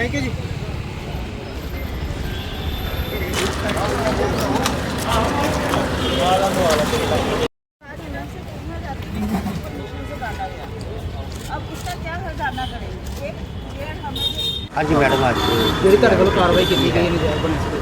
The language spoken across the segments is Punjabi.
ਥੈਂਕ ਯੂ ਜੀ। ਹਾਂਜੀ ਮੈਡਮ ਅੱਜ ਜਿਹੜੀ ਤੁਹਾਡੇ ਕੋਲ ਕਾਰਵਾਈ ਕੀਤੀ ਗਈ ਨਜਾਇਜ਼ ਬਣੀ ਸੀ।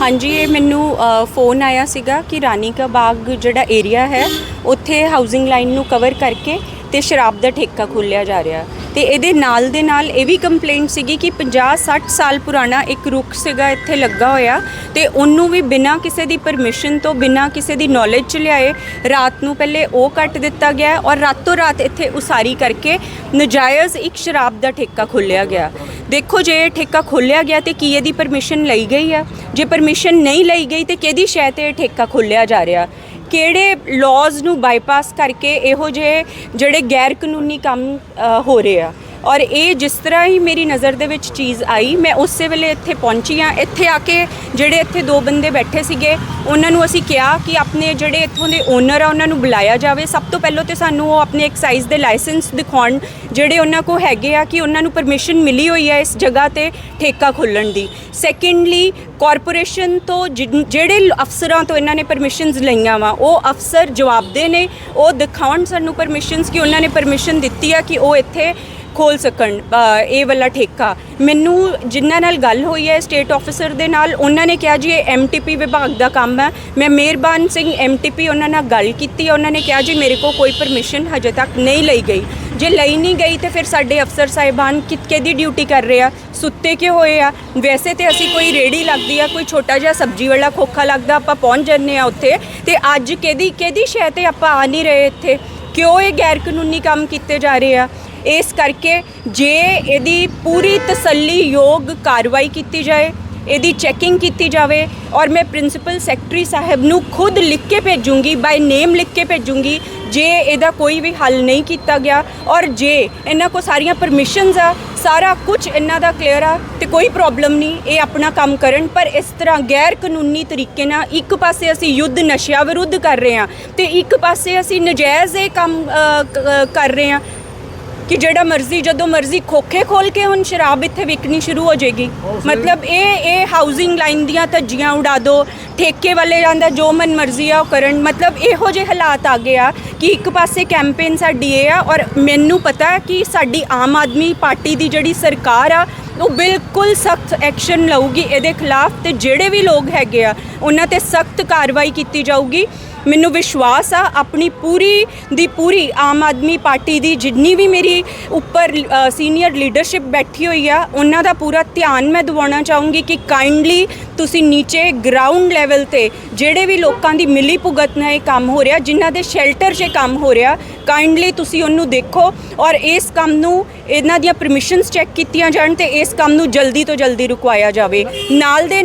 ਹਾਂਜੀ ਇਹ ਮੈਨੂੰ ਫੋਨ ਆਇਆ ਸੀਗਾ ਕਿ ਰਾਨੀ ਕਾ ਬਾਗ ਜਿਹੜਾ ਏਰੀਆ ਹੈ ਉੱਥੇ ਹਾਊਸਿੰਗ ਲਾਈਨ ਨੂੰ ਕਵਰ ਕਰਕੇ ਤੇ ਸ਼ਰਾਬ ਦਾ ਠੇਕਾ ਖੋਲ੍ਹਿਆ ਜਾ ਰਿਹਾ। ਤੇ ਇਹਦੇ ਨਾਲ ਦੇ ਨਾਲ ਇਹ ਵੀ ਕੰਪਲੇਂਟ ਸੀਗੀ ਕਿ 50 60 ਸਾਲ ਪੁਰਾਣਾ ਇੱਕ ਰੁੱਖ ਸੀਗਾ, ਇੱਥੇ ਲੱਗਾ ਹੋਇਆ ਤੇ ਉਹਨੂੰ ਵੀ ਬਿਨਾਂ ਕਿਸੇ ਦੀ ਪਰਮਿਸ਼ਨ ਤੋਂ, ਬਿਨਾਂ ਕਿਸੇ ਦੀ ਨੌਲੇਜ ਚ ਲਿਆਏ। ਰਾਤ ਨੂੰ ਪਹਿਲੇ ਉਹ ਕੱਟ ਦਿੱਤਾ ਗਿਆ ਔਰ ਰਾਤੋਂ ਰਾਤ ਇੱਥੇ ਉਸਾਰੀ ਕਰਕੇ ਨਜਾਇਜ਼ ਇੱਕ ਸ਼ਰਾਬ ਦਾ ਠੇਕਾ ਖੋਲ੍ਹਿਆ ਗਿਆ। ਦੇਖੋ ਜੇ ਇਹ ਠੇਕਾ ਖੋਲ੍ਹਿਆ ਗਿਆ ਤੇ ਕੀ ਇਹਦੀ ਪਰਮਿਸ਼ਨ ਲਈ ਗਈ ਆ? ਜੇ ਪਰਮਿਸ਼ਨ ਨਹੀਂ ਲਈ ਗਈ ਤੇ ਕਿਹਦੀ ਸ਼ੈ ਤੇ ਇਹ ਠੇਕਾ ਖੋਲ੍ਹਿਆ ਜਾ ਰਿਹਾ? ਕਿਹੜੇ ਲਾਜ਼ ਨੂੰ ਬਾਈਪਾਸ ਕਰਕੇ ਇਹੋ ਜਿਹੇ ਜਿਹੜੇ ਗੈਰ ਕਾਨੂੰਨੀ ਕੰਮ ਹੋ ਰਹੇ ਆ? ਔਰ ਇਹ ਜਿਸ ਤਰ੍ਹਾਂ ਹੀ ਮੇਰੀ ਨਜ਼ਰ ਦੇ ਵਿੱਚ ਚੀਜ਼ ਆਈ, ਮੈਂ ਉਸੇ ਵੇਲੇ ਇੱਥੇ ਪਹੁੰਚੀ ਆ ਇੱਥੇ ਆ ਕੇ ਜਿਹੜੇ ਇੱਥੇ ਦੋ ਬੰਦੇ ਬੈਠੇ ਸੀਗੇ, ਉਹਨਾਂ ਨੂੰ ਅਸੀਂ ਕਿਹਾ ਕਿ ਆਪਣੇ ਜਿਹੜੇ ਇੱਥੋਂ ਦੇ ਓਨਰ ਆ, ਉਹਨਾਂ ਨੂੰ ਬੁਲਾਇਆ ਜਾਵੇ। ਸਭ ਤੋਂ ਪਹਿਲਾਂ ਤੇ ਸਾਨੂੰ ਉਹ ਆਪਣੇ ਐਕਸਾਈਜ਼ ਦੇ ਲਾਇਸੈਂਸ ਦਿਖਾਉਣ, ਜਿਹੜੇ ਉਹਨਾਂ ਕੋ ਹੈਗੇ ਆ ਕਿ ਉਹਨਾਂ ਨੂੰ ਪਰਮਿਸ਼ਨ ਮਿਲੀ ਹੋਈ ਹੈ ਇਸ ਜਗ੍ਹਾ ਤੇ ਠੇਕਾ ਖੋਲਣ ਦੀ। ਸੈਕੰਡਲੀ ਕਾਰਪੋਰੇਸ਼ਨ ਤੋਂ ਜਿਨ- ਜਿਹੜੇ ਅਫਸਰਾਂ ਤੋਂ ਇਹਨਾਂ ਨੇ ਪਰਮਿਸ਼ਨਸ ਲਈਆਂ ਵਾ ਉਹ ਅਫਸਰ ਜਵਾਬਦੇ ਨੇ ਉਹ ਦਿਖਾਉਣ ਸਾਨੂੰ ਪਰਮਿਸ਼ਨਸ ਕਿ ਉਹਨਾਂ ਨੇ ਪਰਮਿਸ਼ਨ ਦਿੱਤੀ ਆ ਕਿ ਉਹ ਇੱਥੇ ਖੋਲ ਸਕਣ ਅ, ਇਹ ਵਾਲਾ ਠੇਕਾ। ਮੈਨੂੰ ਜਿਨ੍ਹਾਂ ਨਾਲ ਗੱਲ ਹੋਈ ਹੈ ਸਟੇਟ ਆਫੀਸਰ ਦੇ ਨਾਲ ਉਹਨਾਂ ਨੇ ਕਿਹਾ ਜੀ ਇਹ ਐਮਟੀਪੀ ਵਿਭਾਗ ਦਾ ਕੰਮ ਹੈ ਮੈਂ ਮਿਹਰਬਾਨ ਸਿੰਘ ਐਮਟੀਪੀ ਉਹਨਾਂ ਨਾਲ ਗੱਲ ਕੀਤੀ ਹੈ ਉਹਨਾਂ ਨੇ ਕਿਹਾ ਜੀ ਮੇਰੇ ਕੋਲ ਕੋਈ ਪਰਮਿਸ਼ਨ ਹਜੇ ਤੱਕ ਨਹੀਂ ਲਈ ਗਈ। ਜੇ ਲਈ ਨਹੀਂ ਗਈ ਤੇ ਫਿਰ ਸਾਡੇ ਅਫਸਰ ਸਾਹਿਬਾਨ ਕਿਤਕੇ ਦੀ ਡਿਊਟੀ ਕਰ ਰਹੇ ਆ? ਸੁੱਤੇ ਕਿਉਂ ਹੋਏ ਆ? ਵੈਸੇ ਤੇ ਅਸੀਂ ਕੋਈ ਰੇੜੀ ਲੱਗਦੀ ਆ, ਕੋਈ ਛੋਟਾ ਜਿਹਾ ਸਬਜ਼ੀ ਵਾਲਾ ਖੋਖਾ ਲੱਗਦਾ, ਆਪਾਂ ਪਹੁੰਚ ਜੰਨੇ ਆ ਉੱਥੇ। ਤੇ ਅੱਜ ਕਿਹਦੀ ਕਿਹਦੀ ਸ਼ੈ ਤੇ ਆਪਾਂ ਆ ਨਹੀਂ ਰਹੇ ਇੱਥੇ? ਕਿਉਂ ਇਹ ਗੈਰ ਕਾਨੂੰਨੀ ਕੰਮ ਕੀਤੇ ਜਾ ਰਹੇ ਆ? ਇਸ ਕਰਕੇ ਜੇ ਇਹਦੀ ਪੂਰੀ ਤਸੱਲੀਯੋਗ ਕਾਰਵਾਈ ਕੀਤੀ ਜਾਏ, ਇਹਦੀ ਚੈਕਿੰਗ ਕੀਤੀ ਜਾਵੇ, ਔਰ ਮੈਂ ਪ੍ਰਿੰਸੀਪਲ ਸੈਕਟਰੀ ਸਾਹਿਬ ਨੂੰ ਖੁਦ ਲਿਖ ਕੇ ਭੇਜੂੰਗੀ ਬਾਈ ਨੇਮ ਲਿਖ ਕੇ ਭੇਜੂੰਗੀ ਜੇ ਇਹਦਾ ਕੋਈ ਵੀ ਹੱਲ ਨਹੀਂ ਕੀਤਾ ਗਿਆ ਔਰ ਜੇ ਇਹਨਾਂ ਕੋ ਸਾਰੀਆਂ ਪਰਮਿਸ਼ਨਸ ਆ, ਸਾਰਾ ਕੁਝ ਇਹਨਾਂ ਦਾ ਕਲੀਅਰ ਆ ਤੇ ਕੋਈ ਪ੍ਰੋਬਲਮ ਨਹੀਂ, ਇਹ ਆਪਣਾ ਕੰਮ ਕਰਨ। ਪਰ ਇਸ ਤਰ੍ਹਾਂ ਗੈਰ ਕਾਨੂੰਨੀ ਤਰੀਕੇ ਨਾਲ ਇੱਕ ਪਾਸੇ ਅਸੀਂ ਯੁੱਧ ਨਸ਼ਿਆਂ ਵਿਰੁੱਧ ਕਰ ਰਹੇ ਹਾਂ ਤੇ ਇੱਕ ਪਾਸੇ ਅਸੀਂ ਨਜਾਇਜ਼ ਇਹ ਕੰਮ ਕਰ ਰਹੇ ਹਾਂ ਕਿ ਜਿਹੜਾ ਮਰਜ਼ੀ, ਜਦੋਂ ਮਰਜ਼ੀ ਖੋਖੇ ਖੋਲ ਕੇ ਹੁਣ ਸ਼ਰਾਬ ਇੱਥੇ ਵਿਕਣੀ ਸ਼ੁਰੂ ਹੋ ਜਾਏਗੀ। ਮਤਲਬ ਇਹ ਇਹ ਹਾਊਸਿੰਗ ਲਾਈਨ ਦੀਆਂ ਧੱਜੀਆਂ ਉਡਾ ਦਿਓ ਠੇਕੇ ਵਾਲੇ ਜਾਂਦਾ, ਜੋ ਮਨ ਮਰਜ਼ੀ ਆ ਉਹ ਕਰਨ। ਮਤਲਬ ਇਹੋ ਜਿਹੇ ਹਾਲਾਤ ਆ ਗਏ ਆ ਕਿ ਇੱਕ ਪਾਸੇ ਕੈਂਪੇਨ ਸਾਡੀ ਇਹ ਆ ਔਰ ਮੈਨੂੰ ਪਤਾ ਕਿ ਸਾਡੀ ਆਮ ਆਦਮੀ ਪਾਰਟੀ ਦੀ ਜਿਹੜੀ ਸਰਕਾਰ ਆ, ਉਹ ਬਿਲਕੁਲ ਸਖਤ ਐਕਸ਼ਨ ਲਊਗੀ ਇਹਦੇ ਖਿਲਾਫ ਤੇ ਜਿਹੜੇ ਵੀ ਲੋਕ ਹੈਗੇ ਆ, ਉਹਨਾਂ ਤੇ ਸਖਤ ਕਾਰਵਾਈ ਕੀਤੀ ਜਾਊਗੀ। ਮੈਨੂੰ ਵਿਸ਼ਵਾਸ ਆ, ਆਪਣੀ ਪੂਰੀ ਦੀ ਪੂਰੀ ਆਮ ਆਦਮੀ ਪਾਰਟੀ ਦੀ ਜਿੰਨੀ ਵੀ ਮੇਰੀ ਉੱਪਰ ਸੀਨੀਅਰ ਲੀਡਰਸ਼ਿਪ ਬੈਠੀ ਹੋਈ ਆ, ਉਹਨਾਂ ਦਾ ਪੂਰਾ ਧਿਆਨ ਮੈਂ ਦਿਵਾਉਣਾ ਚਾਹੂੰਗੀ ਕਿ ਕਾਈਂਡਲੀ ਤੁਸੀਂ ਨੀਚੇ ਗਰਾਊਂਡ ਲੈਵਲ ਤੇ ਜਿਹੜੇ ਵੀ ਲੋਕਾਂ ਦੀ ਮਿਲੀ ਭੁਗਤ ਨਾਲ ਇਹ ਕੰਮ ਹੋ ਰਿਹਾ, ਜਿਨ੍ਹਾਂ ਦੇ ਸ਼ੈਲਟਰ 'ਚ ਇਹ ਕੰਮ ਹੋ ਰਿਹਾ ਕਾਈਂਡਲੀ ਤੁਸੀਂ ਉਹਨੂੰ ਦੇਖੋ ਔਰ ਇਸ ਕੰਮ ਨੂੰ, ਇਹਨਾਂ ਦੀਆਂ ਪਰਮਿਸ਼ਨਸ ਚੈੱਕ ਕੀਤੀਆਂ ਜਾਣ ਤੇ ਇਸ ਕੰਮ ਨੂੰ ਜਲਦੀ ਤੋਂ ਜਲਦੀ ਰੁਕਵਾਇਆ ਜਾਵੇ। ਨਾਲ ਦੇ